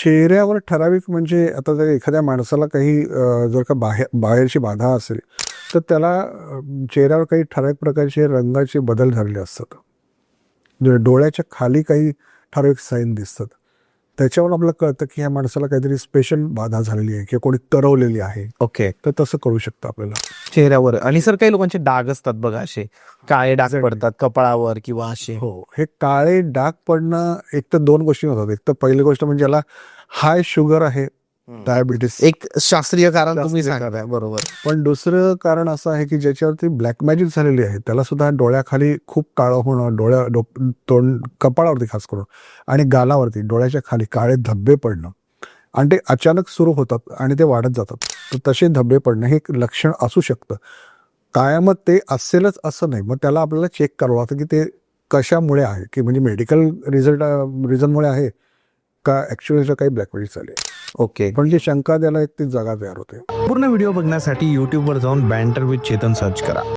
चेहऱ्यावर ठराविक म्हणजे आता जर एखाद्या माणसाला काही जर का बाहेर बाहेरची बाधा असेल तर त्याला चेहऱ्यावर काही ठराविक प्रकारचे रंगाचे बदल झालेले असतात. म्हणजे डोळ्याच्या खाली काही ठराविक साईन दिसतात. त्याच्यावर आपल्याला कळतं की ह्या माणसाला काहीतरी स्पेशल बाधा झालेली आहे किंवा कोणी तरवलेली आहे. ओके. तर तसं कळू शकतं आपल्याला. चेहऱ्यावर. आणि सर काही लोकांचे डाग असतात बघा असे. काळे डाग Exactly. पडतात कपाळावर किंवा असे. हो. हे काळे डाग पडणं एक तर दोन गोष्टी होतात. एक तर पहिली गोष्ट म्हणजे याला हाय शुगर आहे. डायबिटीस. एक शास्त्रीय कारण तुम्ही सांगताय बरोबर. पण दुसरं कारण असं आहे की ज्याच्यावरती ब्लॅक मॅजिक झालेली आहे त्याला सुद्धा डोळ्याखाली खूप काळं होणं डोळ्या तोंड कपाळावरती खास करून आणि गालावरती डोळ्याच्या खाली काळे धब्बे पडणं. आणि ते अचानक सुरू होतात आणि ते वाढत जातात. तर तसे धब्बे पडणं हे एक लक्षण असू शकतं. कायमच ते असेलच असं नाही. मग त्याला आपल्याला चेक करावं लागतं की ते कशामुळे आहे की म्हणजे मेडिकल रिझल्ट रिझनमुळे आहे का ॲक्च्युअली काही ब्लॅक मॅजिक झाले ओके. पण जी शंका द्यायला एक ती जागा तयार होते. पूर्ण व्हिडिओ बघण्यासाठी यूट्यूबवर जाऊन बँटर विथ चेतन सर्च करा.